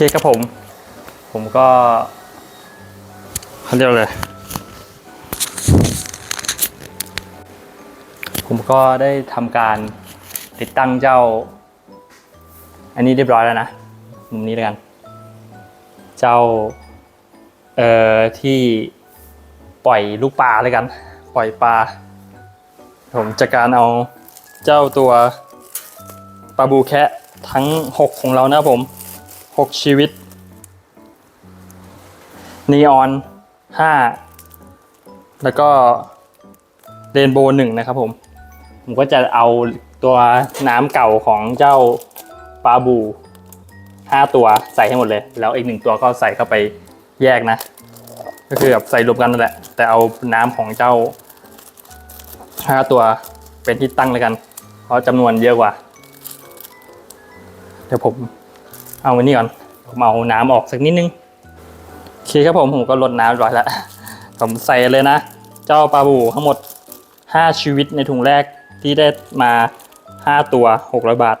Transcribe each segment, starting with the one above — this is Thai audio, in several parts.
เคครับผม ผมก็เขาเรียกอะไรผมก็ได้ทำการติดตั้งเจ้า อันนี้เรียบร้อยแล้วนะมุมนี้แล้วกัน เจ้า เอ่อ ที่ปล่อยลูกปลาเลยกัน ปล่อยปลา ผมจะการเอาเจ้าตัวปลาบูแคะทั้ง 6 ของเรานะผม 6 ชีวิต นีออน 5 แล้วก็เรนโบว์หนึ่งนะครับผม ผมก็จะเอาตัวน้ำเก่าของเจ้าปลาบู 5 ตัวใส่ให้หมดเลย แล้วอีกหนึ่งตัวก็ใส่เข้าไปแยกนะ ก็คือแบบใส่รวมกันนั่นแหละ แต่เอาน้ำของเจ้า 5 ตัวเป็นที่ตั้งเลยกัน เพราะจำนวนเยอะกว่า เดี๋ยวผม เอาวันนี้ก่อนผมเอาน้ำออกสักนิดนึงโอเคครับผมผมก็ลดน้ำร้อยแล้วผมใส่เลยนะ เจ้าปลาบูทั้งหมด 5 ชีวิตในถุงแรกที่ได้มา 5 ตัว 600 บาท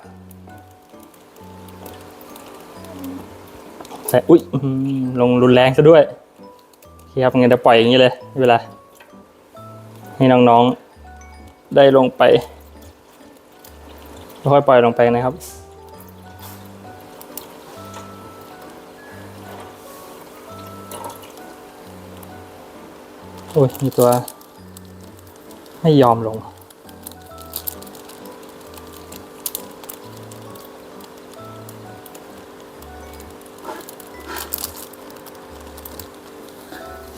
ใส่อุ๊ยลงรุนแรงซะด้วยโอเคครับงั้นจะปล่อยอย่างนี้เลยเป็นไรให้น้องๆได้ลงไปค่อยๆปล่อยลงไปนะครับ โอ้ยมีตัว ไม่ยอมลง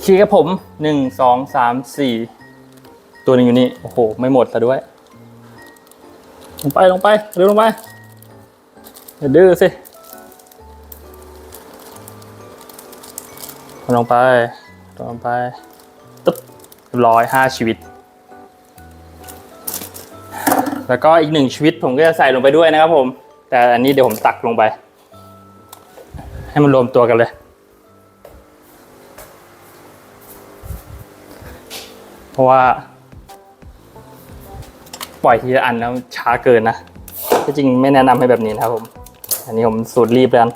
ขี่กับผมหนึ่งสองสามสี่ตัวหนึ่งอยู่นี่ โอ้โห ไม่หมดซะด้วย ลงไปลงไปเร็วลงไปอย่าดื้อสิลงไปลงไป ร้อยห้าชีวิต แล้วก็อีกหนึ่งชีวิตผมก็จะใส่ลงไปด้วยนะครับผม แต่อันนี้เดี๋ยวผมตักลงไป ให้มันรวมตัวกันเลย เพราะว่า ปล่อยทีละอันแล้วช้าเกินนะที่จริงไม่แนะนำให้แบบนี้นะครับผม อันนี้ผมสูตรรีบแล้ว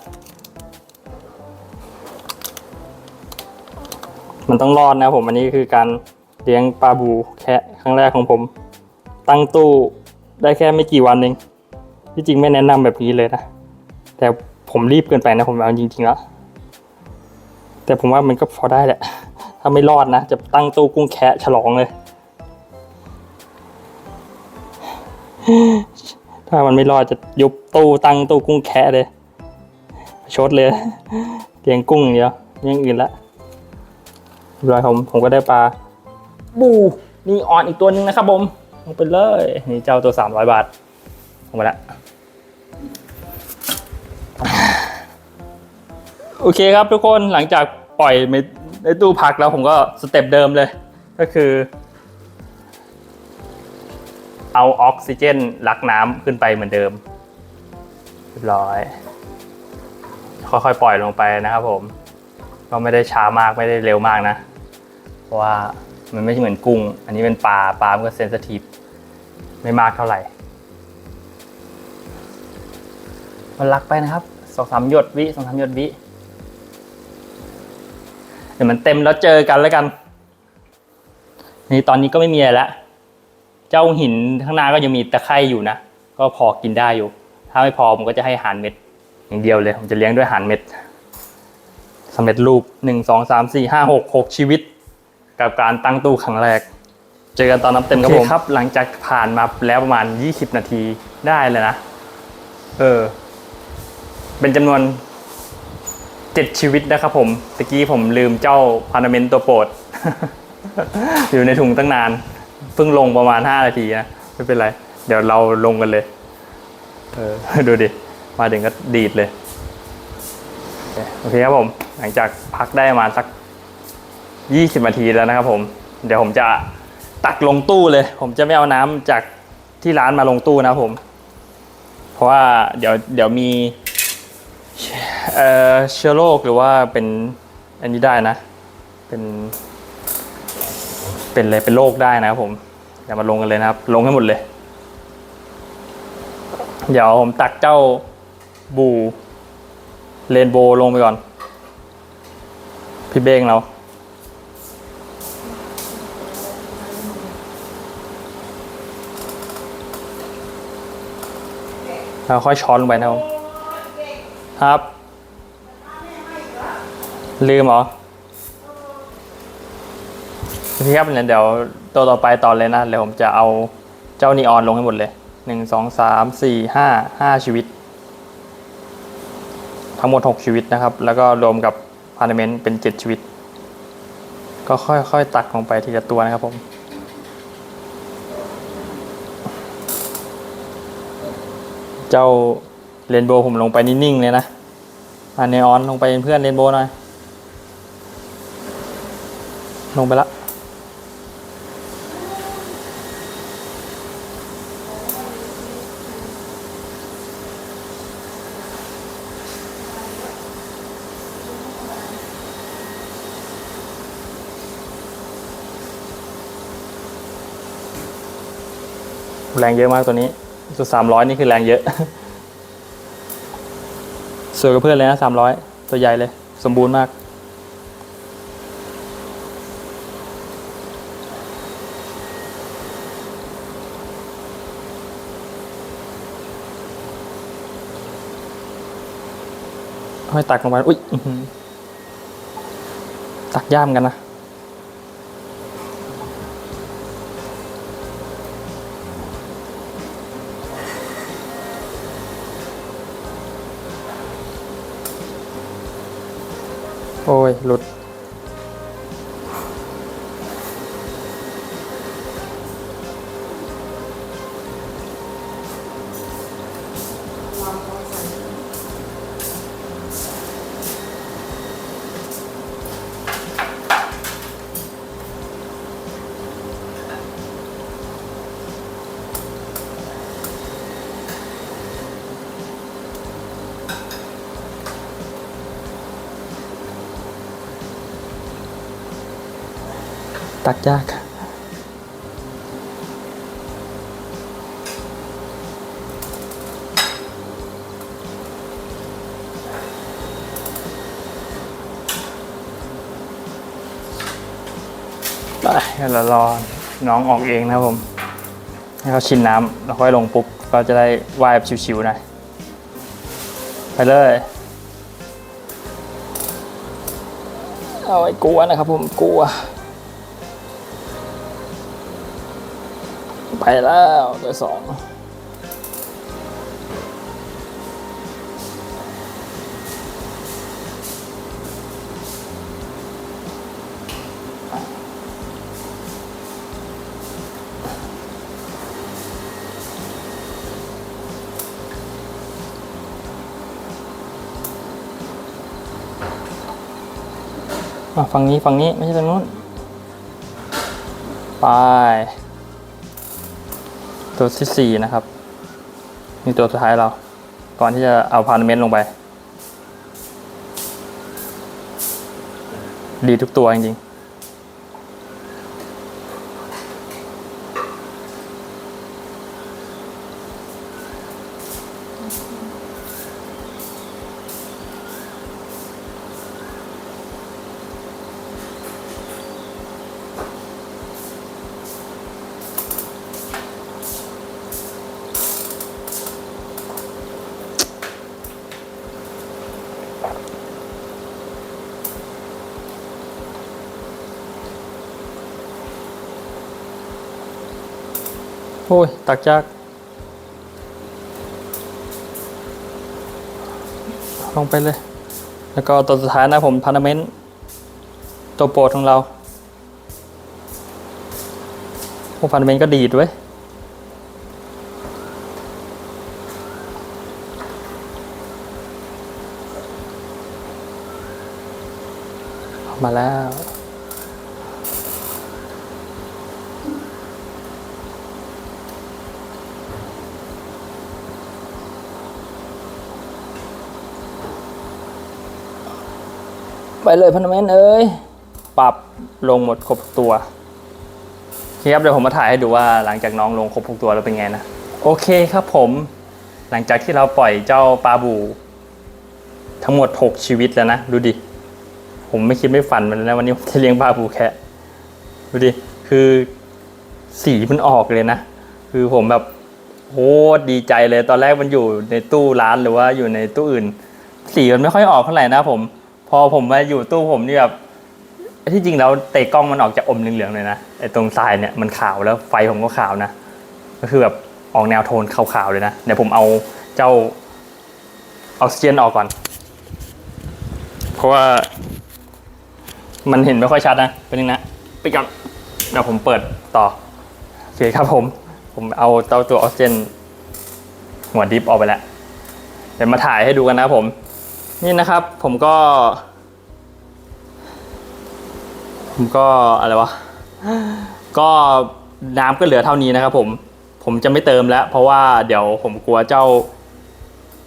มันต้องรอดนะผมอันนี้คือการ เลี้ยงปลาบูแค่ครั้งแรกของผม ตั้งตู้ได้แค่ไม่กี่วันเองที่จริงไม่แนะนำแบบนี้เลยนะ แต่ผมรีบเกินไปนะผมเอาจริงๆแล้วแต่ผมว่ามันก็พอได้แหละ ถ้าไม่รอดนะ จะตั้งตู้กุ้งแคะฉลองเลย ถ้ามันไม่รอดจะยุบตู้ตั้งตู้กุ้งแคะเลยชดเลยเลี้ยงกุ้งอย่างเดียวเลี้ยงอื่นละเรียบร้อยผมผมก็ได้ปลา บูนี่ออนอีกตัวหนึ่งนะครับผมลงไปเลย นี่เจ้าตัว 300 บาทลงมาแล้วโอเคครับทุกคนหลังจากปล่อยในตู้พักแล้วผมก็สเต็ปเดิมเลย ก็คือ เอาออกซิเจนลักน้ำขึ้นไปเหมือนเดิมเรียบร้อย ค่อยๆปล่อยลงไปนะครับผม ก็ไม่ได้ช้ามากไม่ได้เร็วมากนะ เพราะว่า มันไม่ใช่เหมือนกุ้ง อันนี้เป็นปลาปลามันก็เซนซิทีฟไม่มากเท่าไหร่ มันลักไปนะครับสองสามหยดวิสองสามหยดวิเดี๋ยวมันเต็มแล้วเจอกันแล้วกันนี่ตอนนี้ก็ไม่มีอะไรแล้วเจ้าหินข้างหน้าก็ยังมีตะไคร่อยู่นะ ก็พอกินได้อยู่ ถ้าไม่พอผมก็จะให้หารเม็ด อย่างเดียวเลย ผมจะเลี้ยงด้วยหารเม็ดสำเร็จรูปหนึ่งสองสามสี่ห้าหกหกชีวิต กับการตั้งตู้ครั้งแรก เจอกันตอนน้ำเต็มครับผมครับ หลังจากผ่านมาแล้วประมาณ 20 นาทีได้เลยนะ เออ เป็นจำนวน 7 ชีวิตนะครับผมตะกี้ผมลืมเจ้าพานาเมนตัวโปรด อยู่ในถุงตั้งนาน เพิ่งลงประมาณ 5 นาทีนะ ไม่เป็นไร เดี๋ยวเราลงกันเลย เออ ดูดิ มาถึงก็ดีดเลย โอเคครับผม หลังจากพักได้ประมาณสัก 20นาทีแล้วนะครับผมเดี๋ยวผมจะตักลงตู้เลย ผมจะไม่เอาน้ำจากที่ร้านมาลงตู้นะครับผม เพราะว่าเดี๋ยวเดี๋ยวมีเอ่อเชื้อโรคหรือว่าเป็นอันนี้ได้นะ เป็น เป็นอะไรเป็นโรคได้นะครับผมเดี๋ยวมาลงกันเลยนะครับ ลงให้หมดเลย เดี๋ยวผมตักเจ้าบูเรนโบว์ลงไปก่อน พี่เบ้งเรา แล้วค่อยช้อนลงไปนะครับครับ ลืมเหรอพี่ครับเนี่ยเดี๋ยวตัวต่อไปตอนเลยนะเดี๋ยวผมจะเอาเจ้านีออนลงให้หมดเลยหนึ่งสองสามสี่ห้าห้าชีวิต ทั้งหมดหกชีวิตนะครับ แล้วก็รวมกับพาร์เมนต์เป็นเจ็ดชีวิต ก็ค่อยๆตักลงไปทีละตัวนะครับผม เจ้าเรนโบว์ผมลงไปนิ่งๆเลยนะอันเนออนลงไปเป็นเพื่อนเรนโบว์หน่อย ลงไปละแรงเยอะมากตัวนี้ สุดสามร้อยนี่คือแรงเยอะสวยกับเพื่อนเลยนะสามร้อยตัวใหญ่เลย สมบูรณ์มากค่อยตักลงไป อุ้ยตักย่ามกันนะ โอ้ย หลุด ตักยากไปงั้นเรารอน้องออกเองนะครับผม ให้เขาชินน้ำแล้วค่อยลงปุ๊บ ก็จะได้ว่ายแบบชิวๆหนะไปเลย เอาไอ้กลัวนะครับผมกลัว ไปแล้วตัวสองฝั่งนี้ฝั่งนี้ไม่ใช่ตรงนู้น ไป ตัวที่สี่นะครับนี่ตัวสุดท้ายเรา ก่อนที่จะเอาพาราเมนต์ลงไป ดีทุกตัวจริงๆ อ้ย ตักจากลงไปเลย แล้วก็ตัวสุดท้ายนะผมพาร์เมนต์ตัวโปรดของเราโอ้พาร์เมนต์ก็ดีดด้วยมาแล้ว ไปเลยพันธมิตรเอ้ยปรับลงหมดครบตัวครับเดี๋ยวผมมาถ่ายให้ดูว่าหลังจากน้องลงครบทุกตัวแล้วเป็นไงนะโอเคครับผม หลังจากที่เราปล่อยเจ้าปลาบู ทั้งหมดหกชีวิตแล้วนะ ดูดิ ผมไม่คิดไม่ฝันมันเลยนะวันนี้ผมจะเลี้ยงปลาบูแคะดูดิ คือสีมันออกเลยนะ คือผมแบบโคตรดีใจเลยตอนแรกมันอยู่ในตู้ร้านหรือว่าอยู่ในตู้อื่น สีมันไม่ค่อยออกเท่าไหร่นะผม อผมมาอยู่ตู้ผมนี่แบบที่จริงแล้วเตะกล้องมันออกจากอมเหลืองๆเลยนะไอ้ตรงทรายเนี่ยมันขาวแล้วไฟผมก็ขาวนะ ก็คือแบบออกแนวโทนขาวๆเลยนะ เดี๋ยวผมเอาเจ้าออกซิเจนออกก่อน เพราะว่า มันเห็นไม่ค่อยชัดนะเป็นยังนะไปก่อนเดี๋ยวผมเปิดต่อโอเคครับผม ผมเอาเจ้าตัวออกซิเจนหัวดิฟออกไปแล้วเดี๋ยวมาถ่ายให้ดูกันนะผม นี่นะครับผมก็ ผมก็อะไรวะ ก็น้ำก็เหลือเท่านี้นะครับผม ผมจะไม่เติมแล้ว เพราะว่าเดี๋ยวผมกลัวเจ้า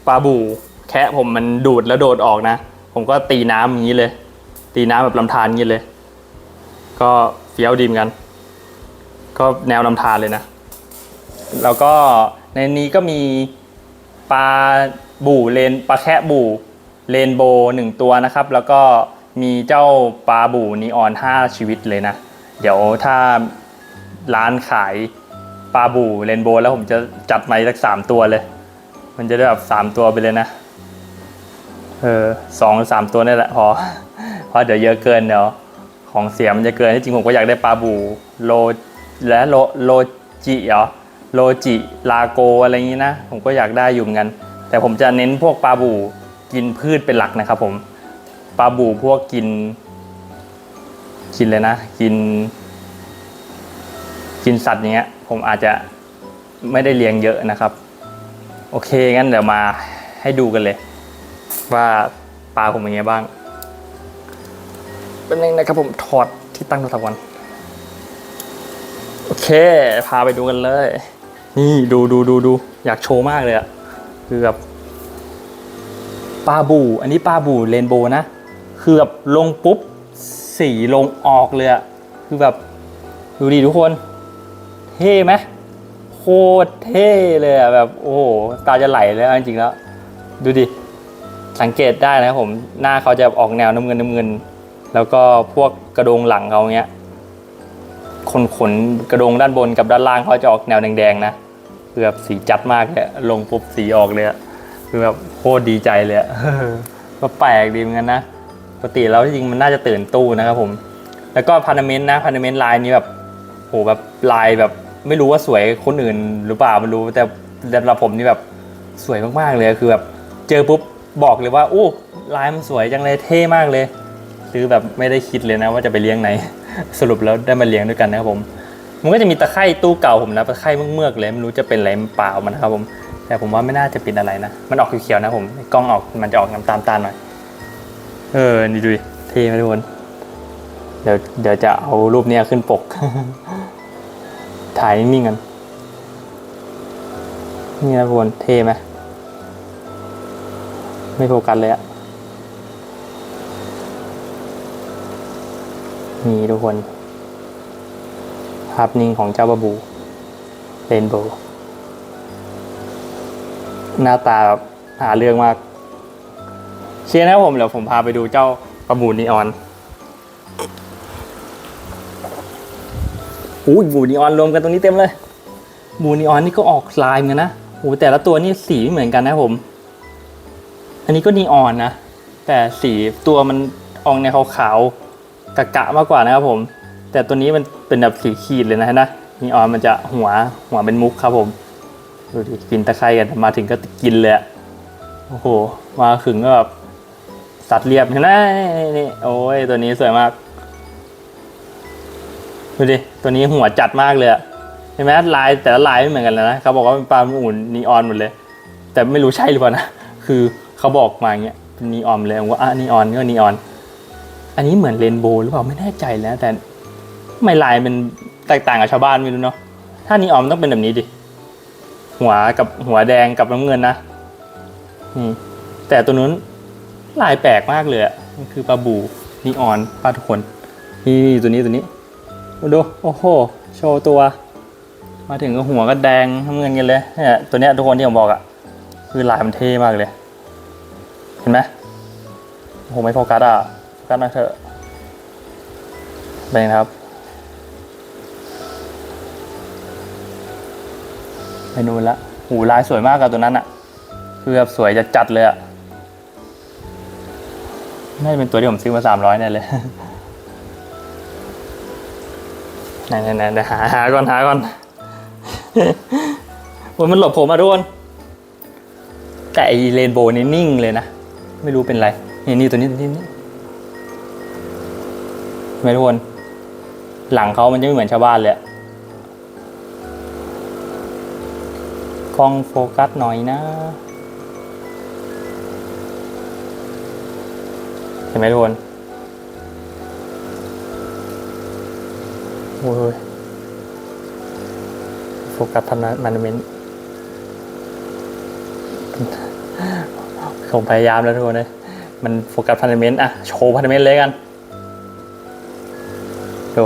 ปลาบู แคะผมมันดูดแล้วโดดออกนะ ผมก็ตีน้ำอย่างนี้เลย ตีน้ำแบบลำธารอย่างนี้เลย ก็เฟี้ยวดีมกัน ก็แนวลำธารเลยนะ แล้วก็ในนี้ก็มีปลาบู่เลนปลาแคะบู่ เลนโบว์หนึ่งตัวนะครับ แล้วก็มีเจ้าปลาบู่นีออนห้าชีวิตเลยนะ เดี๋ยวถ้าร้านขายปลาบู่เรนโบว์แล้วผมจะจัดมาสักสามตัวเลย มันจะได้แบบสามตัวไปเลยนะเออสองสามตัวนี่แหละพอเพราะเดี๋ยวเยอะเกินเดี๋ยวของเสียมันจะเกินที่จริงผมก็อยากได้ปลาบูโลและโลโลจิเหรอโลจิลาโกอะไรอย่างนี้นะ ผมก็อยากได้อยู่เหมือนกัน แต่ผมจะเน้นพวกปลาบู กินพืชเป็นหลักนะครับผมปลาบูพวกกิน กินเลยนะ กิน กินสัตว์อย่างเงี้ย ผมอาจจะไม่ได้เลี้ยงเยอะนะครับ โอเคงั้นเดี๋ยวมาให้ดูกันเลย ว่าปลาผมเป็นไงบ้างเป็นยังนะครับผมถอดที่ตั้งโทรศัพท์ก่อนโอเค พาไปดูกันเลย นี่ดูดูดูดูอยากโชว์มากเลยอะคือแบบ ปลาบูอันนี้ปลาบูเรนโบว์นะ คือแบบลงปุ๊บ สีลงออกเลยอะคือแบบ ดูดิทุกคน เท่ไหมโคตรเท่เลยอะแบบ โอ้โห ตาจะไหลเลยจริงๆแล้ว ดูดิ สังเกตได้นะผม หน้าเขาจะออกแนวน้ำเงินน้ำเงิน แล้วก็พวกกระโดงหลังเขาเนี้ยขนขนกระโดงด้านบนกับด้านล่างเขาจะออกแนวแดงๆนะคือแบบสีจัดมากเลยลงปุ๊บสีออกเลยอะ คือแบบโคตรดีใจเลยอะก็แปลกดีเหมือนกันนะปกติแล้วจริงๆมันน่าจะตื่นตู้นะครับผม แล้วก็พานาเมนต์นะพานาเมนต์ลายนี้แบบโหแบบลายแบบไม่รู้ว่าสวยคนอื่นหรือเปล่าไม่รู้ แต่สำหรับผมนี่แบบสวยมากๆเลยคือแบบเจอปุ๊บบอกเลยว่าอู้ลายมันสวยจังเลยเท่มากเลยซื้อแบบไม่ได้คิดเลยนะว่าจะไปเลี้ยงไหน สรุปแล้วได้มาเลี้ยงด้วยกันนะครับผม มันก็จะมีตะไคร่ตู้เก่าผมนะตะไคร่เมือกๆเลยไม่รู้จะเป็นอะไรมันเปล่ามันนะครับผม แต่ผมว่าไม่น่าจะป็นอะไรนะ มันออกเขียวๆนะผม กล้องออกมันจะออกน้ำตาลตาลหน่อย เออ นี่ดูดิเท่ไหมทุกคน เดี๋ยวเดี๋ยวจะเอารูปเนี้ยขึ้นปก ถ่ายนิ่งๆกัน นี่นะทุกคน เท่ไหมไม่โฟกัสเลยอะนี่ทุกคน ภาพนิ่งของเจ้าบาบูเรนโบว์ หน้าตาแบบหาเรื่องมากเชียร์นะครับผมเดี๋ยวผมพาไปดูเจ้าปลาบูนีออนอุ้บูนีออนรวมกันตรงนี้เต็มเลยบูนีออนนี่ก็ออกลายเหมือนกันนะโอ้แต่ละตัวนี่สีไม่เหมือนกันนะผม อันนี้ก็นีออนนะ แต่สีตัวมันออกในขาวๆกะกะมากกว่านะครับผม แต่ตัวนี้มันเป็นแบบสีขีดเลยนะนะนีออนมันจะหัวหัวเป็นมุกครับผม ดูดิกินตะไคร่กันมาถึงก็กินเลยอะโอ้โห มาถึงก็แบบสัตว์เรียบเห็นไหมนี่โอ้ยตัวนี้สวยมากดูดิตัวนี้หัวจัดมากเลยอะเห็นไหมลายแต่ละลายไม่เหมือนกันเลยนะเขาบอกว่าเป็นปลาอุ่นนีออนหมดเลย แต่ไม่รู้ใช่หรือเปล่านะคือเขาบอกมาอย่างเงี้ยเป็นนีออนเลยว่าอะนีออนก็นีออน อันนี้เหมือนเรนโบว์หรือเปล่าไม่แน่ใจแล้ว แต่ไม่ลายมันแตกต่างกับชาวบ้านไม่รู้เนาะถ้านีออนต้องเป็นแบบนี้ดิ หัวกับหัวแดงกับน้ำเงินนะนี่แต่ตัวนู้นลายแปลกมากเลยอะมันคือปลาบูนีออนปลาทุกคนนี่ตัวนี้ตัวนี้ดูโอ้โหโชว์ตัว มาถึงก็หัวก็แดงน้ำเงินกันเลยเนี่ยตัวเนี้ยทุกคนที่ผมบอกอะคือลายมันเท่มากเลย เห็นไหมโอ้โหไม่โฟกัสอะโฟกัสมาเถอะเป็นครับ ไปนู่นละหูลายสวยมากกับตัวนั้นอะคือแบบสวยจะจัดเลยอะน่าจะเป็นตัวที่ผมซื้อมาสามร้อยแน่เลยไหนไหนไหนไหนหาหาก่อนหาก่อนว่ามันหลบผมมาทุกคนแต่ไอเรนโบว์นี่นิ่งเลยนะ ไม่รู้เป็นไร นี่นี่ตัวนี้ตัวนี้นี่ไหมทุกคน หลังเขามันจะไม่เหมือนชาวบ้านเลย อะกล้องโฟกัสหน่อยนะ เห็นไหมทุกคนโอ้ยโฟกัสทันมันเมนผมพยายามแล้วทุกคนเลยมันโฟกัสพันธเมนต์อะโชว์พันธเมนต์เลยกัน ดู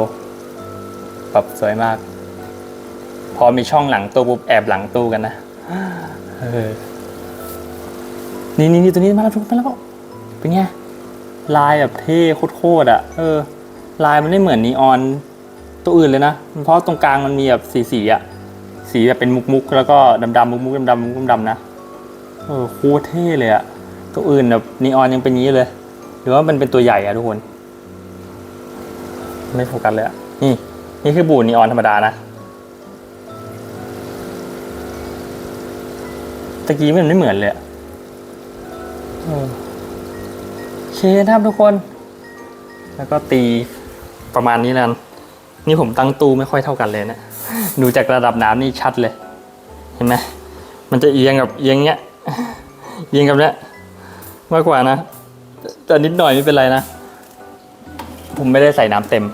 แบบสวยมาก อมีช่องหลังตู้ปุ๊บแอบหลังตู้กันนะเออนี่นี่นี่ตัวนี้มาแล้วทุกคนมาแล้วเป็นไงลายแบบเท่โคตรๆอะ เออ ลายมันไม่เหมือนนีออนตัวอื่นเลยนะ เพราะตรงกลางมันมีแบบสีสีๆอะ สีแบบเป็นมุกๆแล้วก็ดำๆมุกๆดำๆมุกๆดำๆนะ เออโคตรเท่เลยอะตัวอื่นแบบนีออนยังเป็นอย่างนี้เลย หรือว่ามันเป็นตัวใหญ่อะทุกคน ไม่โฟกัสเลยอะนี่ นี่คือบูนีออนธรรมดานะ ตะกี้มันไม่เหมือนเลยอะเออโอเคนะครับทุกคน แล้วก็ตีประมาณนี้นั้นนี่ผมตั้งตู้ไม่ค่อยเท่ากันเลยนะ ดูจากระดับน้ำนี่ชัดเลย เห็นไหมมันจะเอียงกับเอียงเงี้ย เอียงกับเนี้ยมากกว่านะ แต่นิดหน่อยไม่เป็นไรนะ ผมไม่ได้ใส่น้ำเต็ม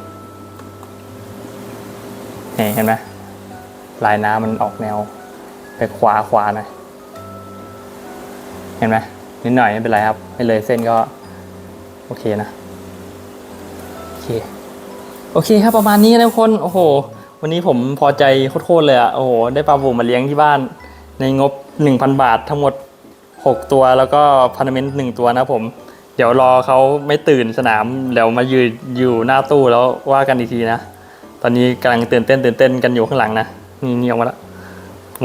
เห็นไหมลายน้ำมันออกแนว ไปขวาขวาหน่อย เห็นไหมนิดหน่อยไม่เป็นไรครับไม่เลยเส้นก็ โอเคนะ โอเค โอเคครับประมาณนี้นะทุกคนโอ้โห วันนี้ผมพอใจโคตรๆเลยอะโอ้โหได้ปลาบูมาเลี้ยงที่บ้าน ในงบ 1,000 บาททั้งหมด 6 ตัวแล้วก็พันธเมนต์หนึ่งตัวนะผมเดี๋ยวรอเขาไม่ตื่นสนามเดี๋ยวมายืนอยู่หน้าตู้แล้วว่ากันอีกทีนะ ตอนนี้กำลังตื่นเต้นตื่นเต้นกันอยู่ข้างหลังนะนี่นี่ออกมาแล้ว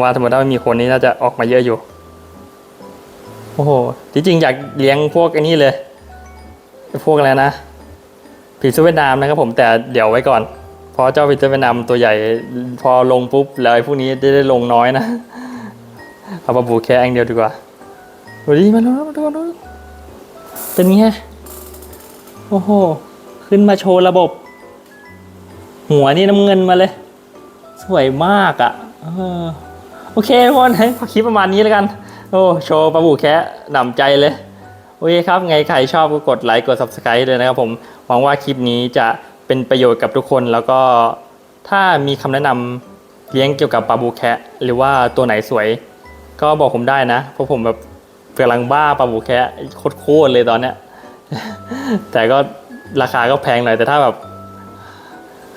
ว่าสมมติถ้าไม่มีคนนี้น่าจะออกมาเยอะอยู่ โอ้โหจริงๆอยากเลี้ยงพวกไอ้นี่เลย พวกอะไรนะผีเสื้อเวียดนามนะครับผมแต่เดี๋ยวไว้ก่อนเพราะเจ้าผีเสื้อเวียดนามตัวใหญ่พอลงปุ๊บแล้วไอ้พวกนี้ได้ลงน้อยนะเอาปลาบูแค่อันเดียวดีกว่าดูดิมาดูมาดูมาดูเป็นไงโอ้โห ขึ้นมาโชว์ระบบ หัวนี่น้ำเงินมาเลย สวยมากอะ่ะโอเคทุกคนให้คลิปประมาณนี้แล้วกัน โอ้โชว์ปลาบูแค่หนำใจเลย โอเคครับ ไงใครชอบก็กดไลค์กด subscribe เลยนะครับผม หวังว่าคลิปนี้จะเป็นประโยชน์กับทุกคนแล้วก็ถ้ามีคำแนะนำเลี้ยงเกี่ยวกับปลาบูแคะหรือว่าตัวไหนสวย ก็บอกผมได้นะ เพราะผมแบบกำลังบ้าปลาบูแคะโคตรเลยตอนเนี้ย แต่ก็ราคาก็แพงหน่อยแต่ถ้าแบบ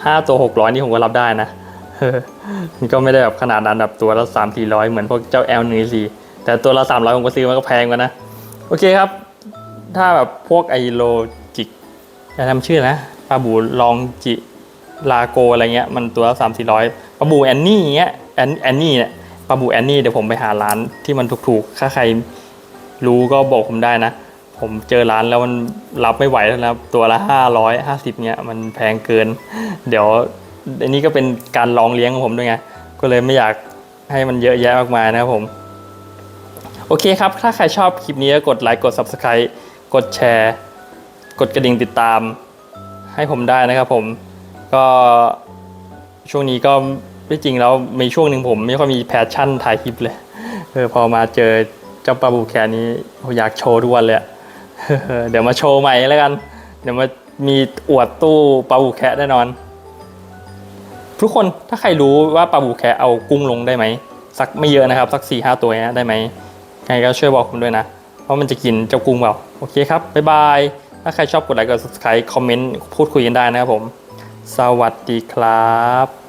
ห้าตัวหกร้อยนี่ผมก็รับได้นะมันก็ไม่ได้แบบขนาดนั้นแบบตัวละสามสี่ร้อยเหมือนพวกเจ้าแอลนีซี แต่ตัวละสามร้อยผมก็ซื้อมันก็แพงกว่านะ โอเคครับ ถ้าแบบพวกไอโลจิกจะทำชื่อนะปลาบูลองจิลาโกอะไรเงี้ยมันตัวสามสี่ร้อยปลาบูแอนนี่เงี้ยแอนแอนนี่เนี่ยปลาบูแอนนี่เดี๋ยวผมไปหาร้านที่มันถูกๆ ถ้าใครรู้ก็บอกผมได้นะ ผมเจอร้านแล้วมันรับไม่ไหวแล้วนะตัวละห้าร้อยห้าสิบเนี่ยมันแพงเกิน เดี๋ยวอันนี้ก็เป็นการลองเลี้ยงของผมด้วยไง ก็เลยไม่อยากให้มันเยอะแยะมากมายนะครับผม โอเคครับ ถ้าใครชอบคลิปนี้กดไลค์กด Subscribe กดแชร์ กดกระดิ่งติดตาม ให้ผมได้นะครับผมก็ช่วงนี้ก็ที่จริงแล้วมีช่วงหนึ่งผมไม่ค่อยมีแพชชั่นถ่ายคลิปเลยเออพอมาเจอเจ้าปลาบูแคนี้ผมอยากโชว์ทุกวันเลยเดี๋ยวมาโชว์ใหม่แล้วกัน เดี๋ยวมามีอวดตู้ปลาบูแคแน่นอน ทุกคนถ้าใครรู้ว่าปลาบูแคเอากุ้งลงได้ไหมสักไม่เยอะนะครับ สักสี่ห้าตัวนี้ได้ไหม ใครก็ช่วยบอกผมด้วยนะว่ามันจะกินเจ้ากุ้งเปล่าโอเคครับบ๊ายบาย ถ้าใครชอบกดไลค์กด subscribe คอมเมนต์พูดคุยกันได้นะครับผม สวัสดีครับ